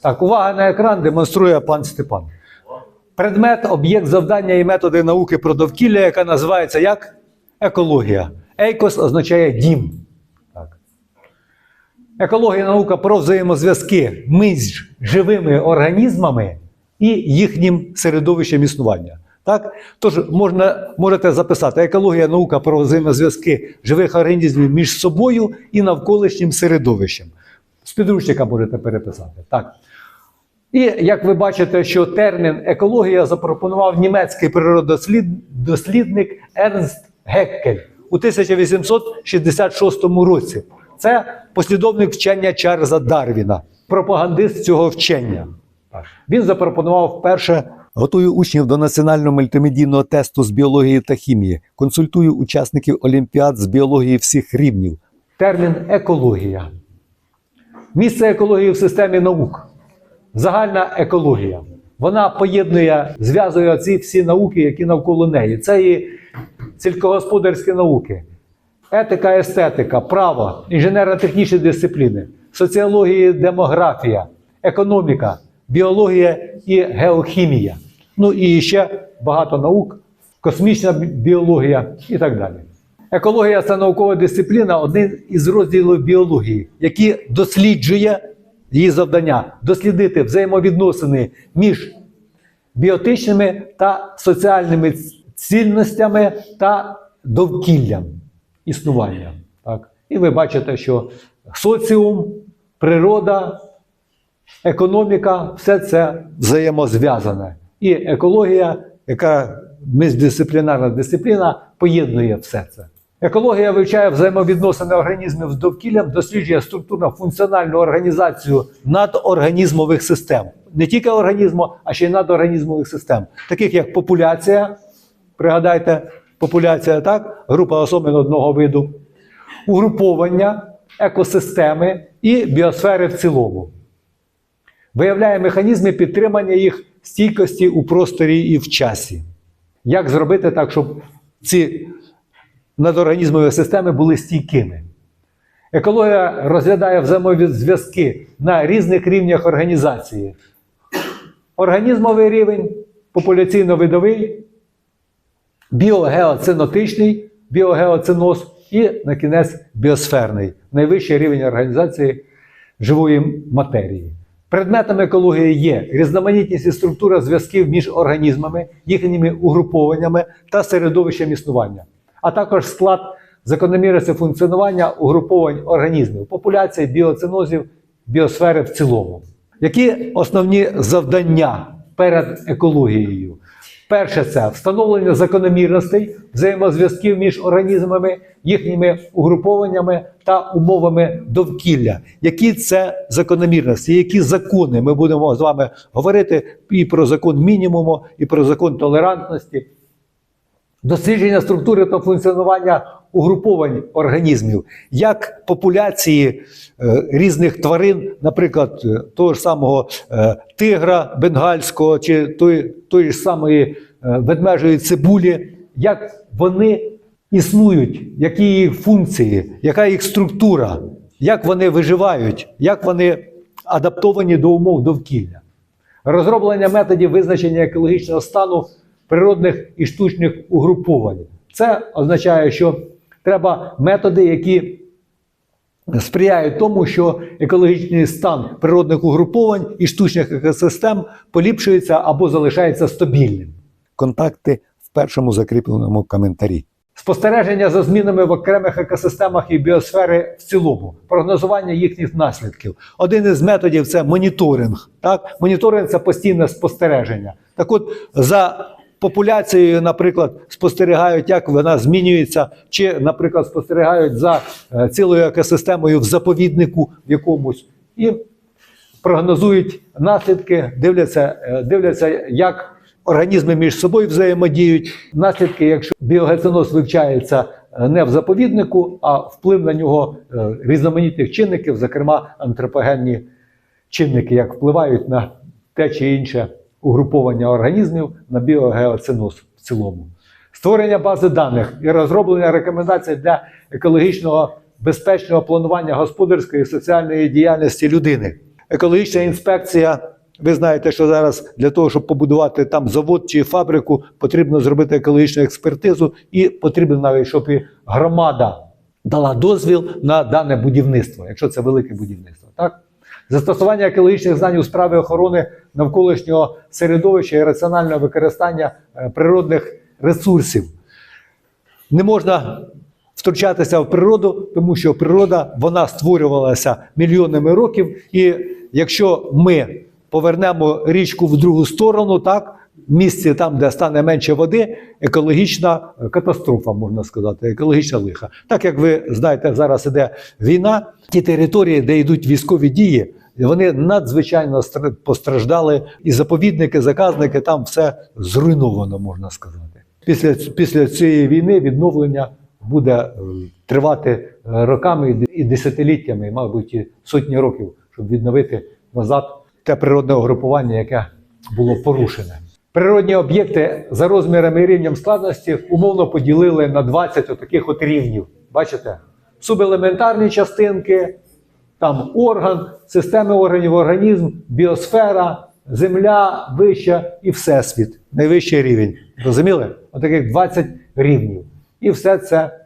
Так, увага на екран демонструє пан Степан. Предмет, об'єкт завдання і методи науки про довкілля, яка називається як екологія. Ейкос означає дім. Так. Екологія наука про взаємозв'язки між живими організмами і їхнім середовищем існування. Так? Тож можна, можете записати екологія наука про взаємозв'язки живих організмів між собою і навколишнім середовищем. З підручника можете переписати. Так. І як ви бачите, що термін екологія запропонував німецький природослідник Ернст Геккель у 1866 році. Це послідовник вчення Чарльза Дарвіна, пропагандист цього вчення. Він запропонував вперше. Готую учнів до національного мультимедійного тесту з біології та хімії. Консультую учасників олімпіад з біології всіх рівнів. Термін екологія. Місце екології в системі наук. Загальна екологія. Вона поєднує, зв'язує ці всі науки, які навколо неї. Це і сільськогосподарські науки, етика, естетика, право, інженерно-технічні дисципліни, соціологія, демографія, економіка, біологія і геохімія. Ну і ще багато наук, космічна біологія і так далі. Екологія це наукова дисципліна, один із розділів біології, які досліджує її завдання дослідити взаємовідносини між біотичними та соціальними цінностями та довкіллям існування. Так? І ви бачите, що соціум, природа, економіка все це взаємозв'язане. І екологія, яка міждисциплінарна дисципліна, поєднує все це. Екологія вивчає взаємовідносини організмів з довкіллям, досліджує структурно-функціональну організацію надорганізмових систем. Не тільки організму, а ще й надорганізмових систем, таких як популяція. Пригадайте, популяція, так? Група особин одного виду, угруповання, екосистеми і біосфери в цілому. Виявляє механізми підтримання їх стійкості у просторі і в часі. Як зробити так, щоб ці надорганізмові системи були стійкими? Екологія розглядає взаємозв'язки на різних рівнях організації. Організмовий рівень, популяційно-видовий, біогеоцинотичний, біогеоциноз і, на кінець, біосферний найвищий рівень організації живої матерії. Предметом екології є різноманітність і структура зв'язків між організмами, їхніми угрупованнями та середовищем існування, а також склад закономірності функціонування угруповань організмів, популяцій, біоцинозів, біосфери в цілому. Які основні завдання перед екологією? Перше це встановлення закономірностей взаємозв'язків між організмами, їхніми угрупованнями та умовами довкілля. Які це закономірності, які закони ми будемо з вами говорити і про закон мінімуму, і про закон толерантності. Дослідження структури та функціонування угруповань організмів, як популяції е, різних тварин, наприклад, е, того ж самого е, тигра бенгальського чи той, тої ж самої е, ведмежої цибулі, як вони існують, які їх функції, яка їх структура, як вони виживають, як вони адаптовані до умов довкілля. Розроблення методів визначення екологічного стану природних і штучних угруповань. Це означає, що треба методи, які сприяють тому, що екологічний стан природних угруповань і штучних екосистем поліпшується або залишається стабільним. Контакти в першому закріпленому коментарі. Спостереження за змінами в окремих екосистемах і біосфери в цілому, прогнозування їхніх наслідків. Один із методів це моніторинг. Так? Моніторинг це постійне спостереження. Так от, за популяцією, наприклад, спостерігають, як вона змінюється, чи, наприклад, спостерігають за е, цілою екосистемою в заповіднику в якомусь. І прогнозують наслідки, дивляться, е, дивляться, як організми між собою взаємодіють. Наслідки, якщо біогециноз вивчається е, не в заповіднику, а вплив на нього різноманітних чинників, зокрема антропогенні чинники, як впливають на те чи інше угруповання організмів на біогеоциноз в цілому. Створення бази даних і розроблення рекомендацій для екологічного безпечного планування господарської і соціальної діяльності людини. екологічна інспекція. Ви знаєте, що зараз для того, щоб побудувати там завод чи фабрику, потрібно зробити екологічну експертизу, і потрібно навіть, щоб і громада дала дозвіл на дане будівництво, якщо це велике будівництво. Так? Застосування екологічних знань у справі охорони навколишнього середовища і раціонального використання е, природних ресурсів. Не можна втручатися в природу, тому що природа вона створювалася мільйонами років. І якщо ми повернемо річку в другу сторону, так, в місці там, де стане менше води, екологічна катастрофа, можна сказати, екологічна лиха. Так як ви знаєте, зараз іде війна, ті території, де йдуть військові дії, вони надзвичайно стр- постраждали, і заповідники, заказники, там все зруйновано, можна сказати. Після, після цієї війни відновлення буде е, тривати е, роками і десятиліттями, мабуть, і сотні років, щоб відновити назад те природне угрупування, яке було порушене. Природні об'єкти за розмірами і рівнем складності умовно поділили на 20 таких от рівнів. Бачите? Субелементарні частинки, там орган, системи органів, організм, біосфера, земля вища і всесвіт. Найвищий рівень. Розуміли? Отаких 20 рівнів. І все це,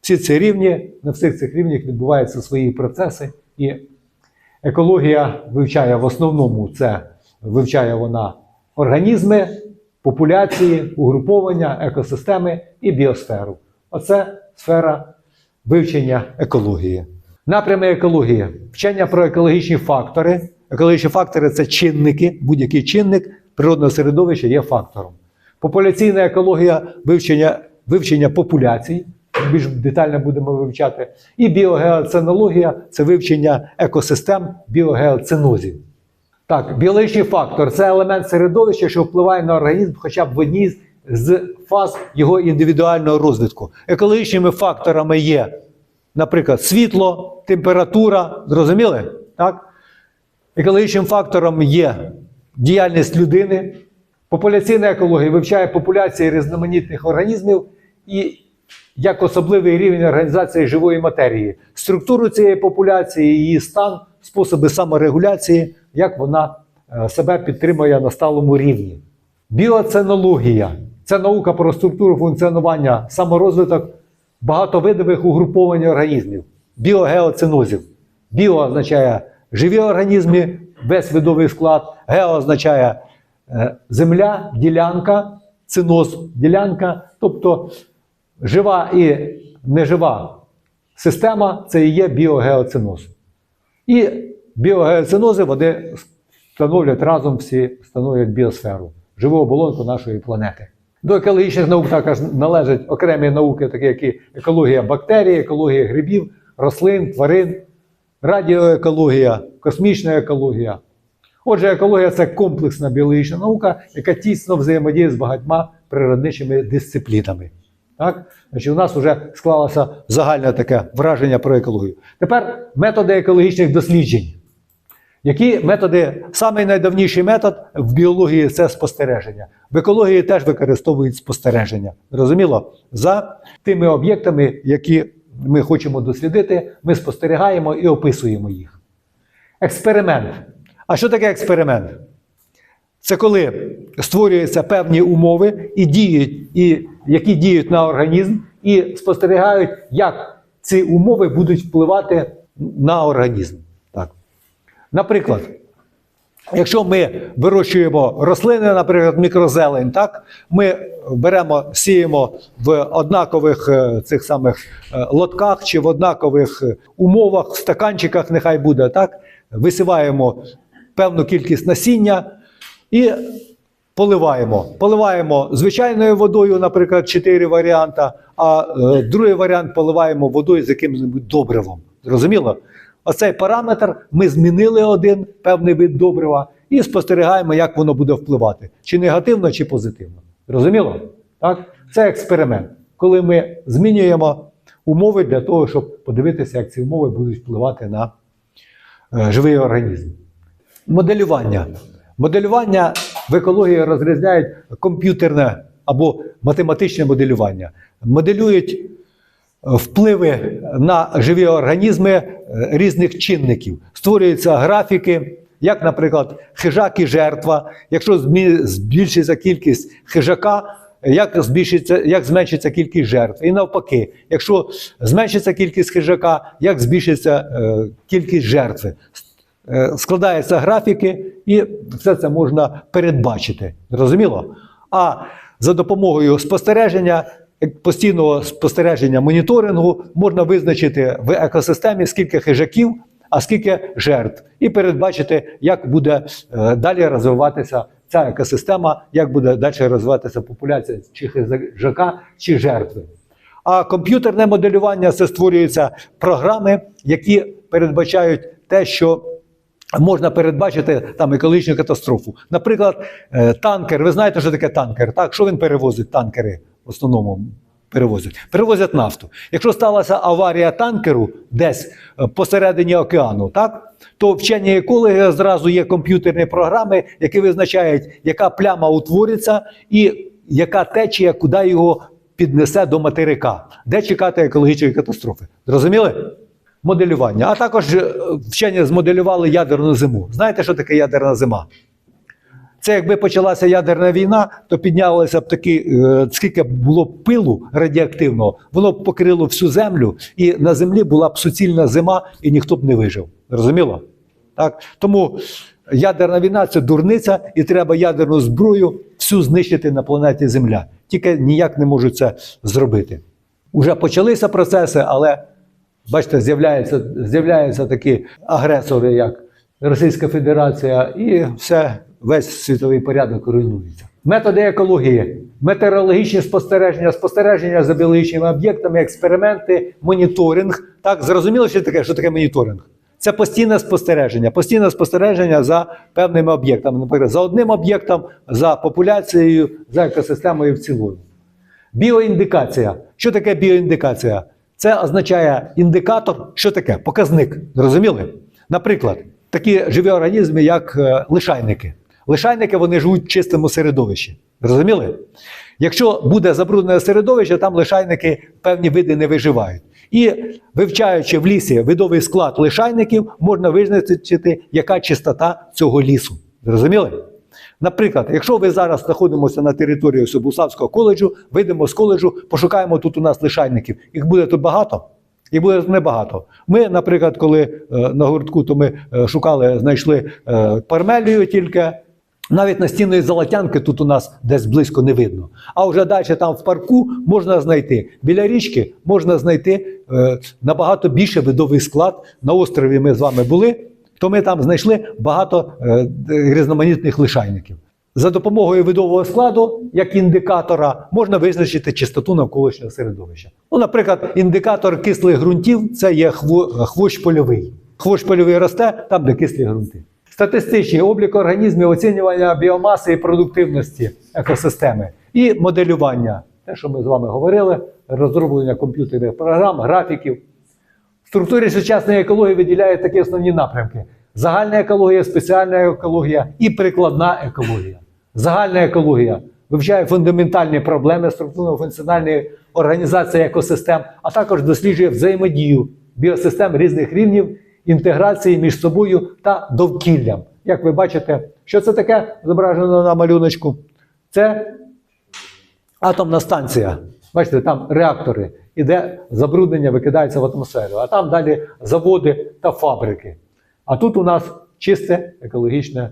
всі ці рівні, на всіх цих рівнях відбуваються свої процеси. І екологія вивчає в основному це вивчає вона організми, популяції, угруповання, екосистеми і біосферу. Оце сфера вивчення екології. Напрями екології. Вчення про екологічні фактори. Екологічні фактори це чинники, будь-який чинник природного середовища є фактором. Популяційна екологія вивчення, вивчення популяцій. Більш детально будемо вивчати. І біогеоценологія це вивчення екосистем біогеоценозів. Так, біологічний фактор це елемент середовища, що впливає на організм хоча б в одній з фаз його індивідуального розвитку. Екологічними факторами є, наприклад, світло, температура. Зрозуміли? Так? Екологічним фактором є діяльність людини. Популяційна екологія вивчає популяції різноманітних організмів і як особливий рівень організації живої матерії, структуру цієї популяції, її стан, способи саморегуляції, як вона е, себе підтримує на сталому рівні. Біоценологія це наука про структуру функціонування, саморозвиток багатовидових угруповань організмів, біогеоценозів. Біо означає живі організми, весь видовий склад, гео означає е, земля, ділянка, циноз, ділянка, тобто жива і нежива система це і є біогеоциноз. І біогеоцинози вони становлять разом всі становлять біосферу, живу оболонку нашої планети. До екологічних наук також належать окремі науки, такі як і екологія бактерій, екологія грибів, рослин, тварин, радіоекологія, космічна екологія. Отже, екологія це комплексна біологічна наука, яка тісно взаємодіє з багатьма природничими дисциплінами. Так? Значить, у нас вже склалося загальне таке враження про екологію. Тепер методи екологічних досліджень. Які методи, самий найдавніший метод в біології це спостереження. В екології теж використовують спостереження. Зрозуміло? За тими об'єктами, які ми хочемо дослідити, ми спостерігаємо і описуємо їх. Експеримент. А що таке експеримент? Це коли створюються певні умови, і діють, і, які діють на організм, і спостерігають, як ці умови будуть впливати на організм. Наприклад, якщо ми вирощуємо рослини, наприклад, мікрозелень, так, ми беремо, сіємо в однакових е, цих самих е, лотках чи в однакових е, умовах, в стаканчиках, нехай буде, так, висіваємо певну кількість насіння і поливаємо. Поливаємо звичайною водою, наприклад, 4 варіанти, а другий варіант поливаємо водою з якимось добривом. Зрозуміло? Оцей параметр ми змінили один певний вид добрива і спостерігаємо, як воно буде впливати, чи негативно, чи позитивно. Зрозуміло? Так? Це експеримент, коли ми змінюємо умови для того, щоб подивитися, як ці умови будуть впливати на е, живий організм. Моделювання. Моделювання в екології розрізняють комп'ютерне або математичне моделювання. Моделюють впливи на живі організми е, різних чинників. Створюються графіки, як, наприклад, хижак і жертва. Якщо збільшиться кількість хижака, як збільшиться, як зменшиться кількість жертв. І навпаки, якщо зменшиться кількість хижака, як збільшиться е, кількість жертви. Е, складаються графіки, і все це можна передбачити. Зрозуміло? А за допомогою спостереження, постійного спостереження моніторингу можна визначити в екосистемі, скільки хижаків, а скільки жертв, і передбачити, як буде е, далі розвиватися ця екосистема, як буде далі розвиватися популяція чи хижака, чи жертви. А комп'ютерне моделювання це створюються програми, які передбачають те, що можна передбачити там екологічну катастрофу. Наприклад, е, танкер. Ви знаєте, що таке танкер? Так, що він перевозить? Танкери в основному перевозять. Перевозять нафту. Якщо сталася аварія танкеру десь е, посередині океану, так? То вчені екологи зразу є комп'ютерні програми, які визначають, яка пляма утвориться і яка течія, куди його піднесе до материка, де чекати екологічної катастрофи. Зрозуміли? Моделювання. А також е, вчені змоделювали ядерну зиму. Знаєте, що таке ядерна зима? Це якби почалася ядерна війна, то піднялося б такі, е, скільки було б пилу радіоактивного, воно б покрило всю землю, і на землі була б суцільна зима, і ніхто б не вижив. Розуміло? Так? Тому ядерна війна це дурниця, і треба ядерну зброю всю знищити на планеті Земля. Тільки ніяк не можуть це зробити. Уже почалися процеси, але бачите, з'являються такі агресори, як Російська Федерація, і все, весь світовий порядок руйнується. Методи екології, метеорологічні спостереження, спостереження за біологічними об'єктами, експерименти, моніторинг. Так, зрозуміло, що таке, що таке моніторинг? Це постійне спостереження, постійне спостереження за певними об'єктами, наприклад, за одним об'єктом, за популяцією, за екосистемою в цілому. Біоіндикація. Що таке біоіндикація? Це означає індикатор, що таке? Показник. Зрозуміли? Наприклад, такі живі організми, як е, лишайники. Лишайники вони живуть в чистому середовищі. Зрозуміли? Якщо буде забруднене середовище, там лишайники певні види не виживають. І вивчаючи в лісі видовий склад лишайників, можна визначити, яка чистота цього лісу. Зрозуміли? Наприклад, якщо ви зараз знаходимося на території Собусавського коледжу, вийдемо з коледжу, пошукаємо тут у нас лишайників. Їх буде тут багато? Їх буде тут небагато. Ми, наприклад, коли е, на гуртку, то ми е, шукали, знайшли е, пармелію тільки. Навіть настінної золотянки тут у нас десь близько не видно. А вже далі там в парку можна знайти. Біля річки можна знайти е, набагато більше видовий склад. На острові ми з вами були, то ми там знайшли багато е, різноманітних лишайників. За допомогою видового складу, як індикатора, можна визначити чистоту навколишнього середовища. Ну, наприклад, індикатор кислих ґрунтів це є хво- хвощ польовий. Хвощ польовий росте там, де кислі ґрунти. Статистичний облік організмів, оцінювання біомаси і продуктивності екосистеми і моделювання. Те, що ми з вами говорили, розроблення комп'ютерних програм, графіків. В структурі сучасної екології виділяють такі основні напрямки: загальна екологія, спеціальна екологія і прикладна екологія. Загальна екологія вивчає фундаментальні проблеми структурно-функціональної організації екосистем, а також досліджує взаємодію біосистем різних рівнів, інтеграції між собою та довкіллям. Як ви бачите, що це таке зображено на малюночку? Це атомна станція. Бачите, там реактори, іде забруднення, викидається в атмосферу, а там далі заводи та фабрики. А тут у нас чисте екологічне,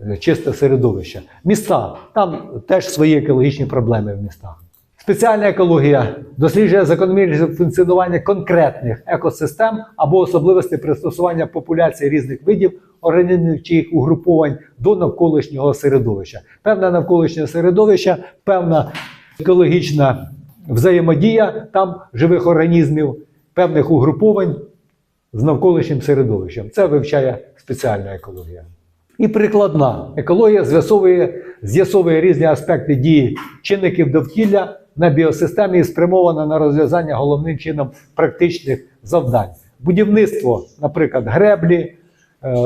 е, чисте середовище. Міста, там теж свої екологічні проблеми в містах. Спеціальна екологія досліджує закономірність функціонування конкретних екосистем або особливості пристосування популяції різних видів організмів чи їх угруповань до навколишнього середовища. Певне навколишнє середовище, певна екологічна взаємодія там живих організмів, певних угруповань з навколишнім середовищем. Це вивчає спеціальна екологія. І прикладна екологія з'ясовує, з'ясовує різні аспекти дії чинників довкілля на біосистемі і спрямована на розв'язання головним чином практичних завдань. Будівництво, наприклад, греблі, е,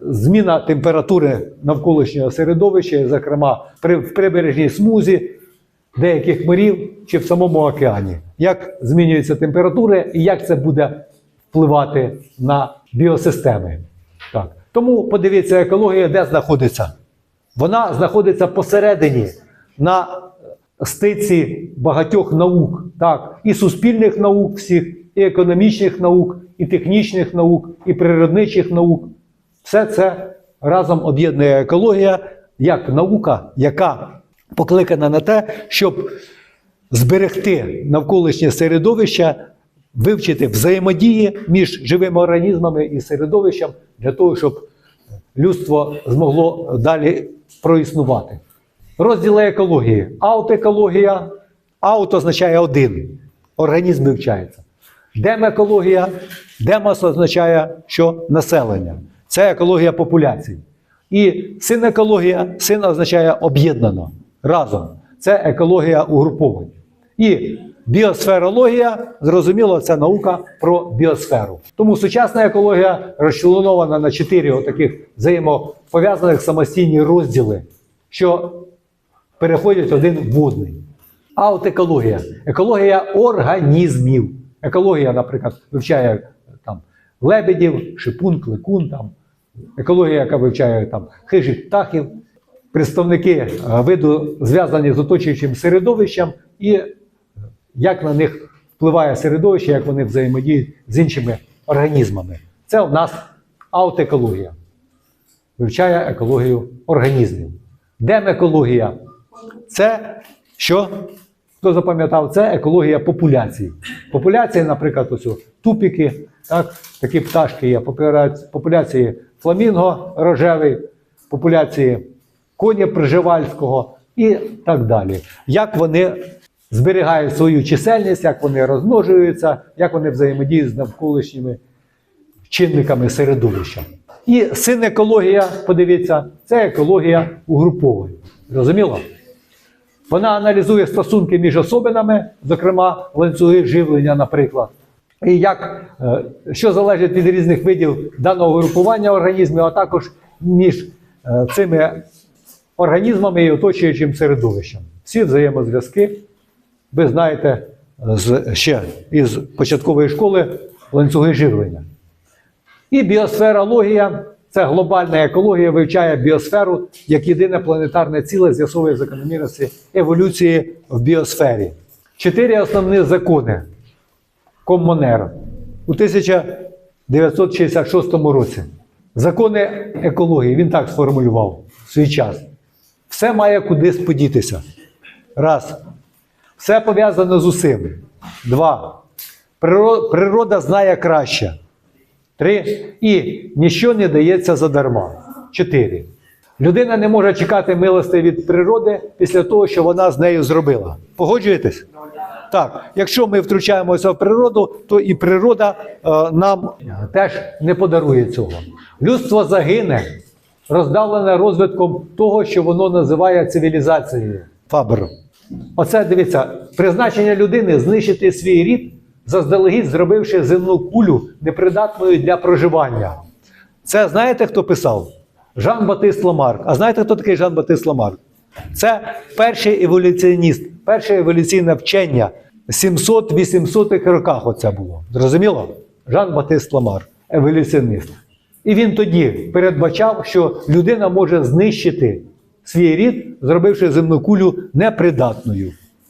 зміна температури навколишнього середовища, зокрема в прибережній смузі деяких морів чи в самому океані. Як змінюється температура і як це буде впливати на біосистеми. Так. Тому подивіться, екологія де знаходиться? Вона знаходиться посередині на стиці багатьох наук, так, і суспільних наук всіх, і економічних наук, і технічних наук, і природничих наук. Все це разом об'єднує екологія як наука, яка покликана на те, щоб зберегти навколишнє середовище, вивчити взаємодії між живими організмами і середовищем для того, щоб людство змогло далі проіснувати. Розділи екології. Аутоекологія. Аут означає один. Організм вивчається. Демекологія. Демос означає, що населення. Це екологія популяцій. І синекологія. Син означає об'єднано разом. Це екологія угруповань. І біосферологія, зрозуміло, це наука про біосферу. Тому сучасна екологія розчленована на чотири таких взаємопов'язаних самостійні розділи, що переходять один в одний. Аутекологія. Екологія Екологія організмів. Екологія, наприклад, вивчає там, лебедів, шипун, кликун, там, екологія, яка вивчає там, хижих птахів, представники е, виду зв'язані з оточуючим середовищем і як на них впливає середовище, як вони взаємодіють з іншими організмами. Це у нас аутекологія. Вивчає екологію організмів. Демекологія це що? Хто запам'ятав, це екологія популяцій. Популяції, наприклад, ось тупіки, так, такі пташки є. Популяції фламінго рожевий, популяції коня приживальського і так далі. Як вони зберігають свою чисельність, як вони розмножуються, як вони взаємодіють з навколишніми чинниками середовища. І синекологія, подивіться, це екологія угрупової. Зрозуміло? Вона аналізує стосунки між особинами, зокрема ланцюги живлення, наприклад. І як, е, що залежить від різних видів даного групування організмів, а також між е, цими організмами і оточуючим середовищем. Всі взаємозв'язки, ви знаєте з, ще із початкової школи ланцюги живлення. І біосферологія це глобальна екологія, вивчає біосферу як єдине планетарне ціле, з'ясовує закономірності еволюції в біосфері. Чотири основні закони Коммонера у 1966 році. Закони екології, він так сформулював в свій час. Все має кудись подітися. Раз. Все пов'язано з усім. Два. Природа знає краще. Три. І ніщо не дається задарма. Чотири. Людина не може чекати милости від природи після того, що вона з нею зробила. Погоджуєтесь? Так, якщо ми втручаємося в природу, то і природа е, нам теж не подарує цього. Людство загине, роздавлене розвитком того, що воно називає цивілізацією. Фабер. Оце дивіться, призначення людини знищити свій рід, заздалегідь зробивши земну кулю непридатною для проживання. Це знаєте, хто писав? Жан Батист Ламарк. А знаєте, хто такий Жан Батист Ламарк? Це перший еволюціоніст, перше еволюційне вчення. 700-800-х роках оце було. Зрозуміло? Жан Батист Ламарк, еволюціоніст. І він тоді передбачав, що людина може знищити свій рід, зробивши земну кулю непридатною.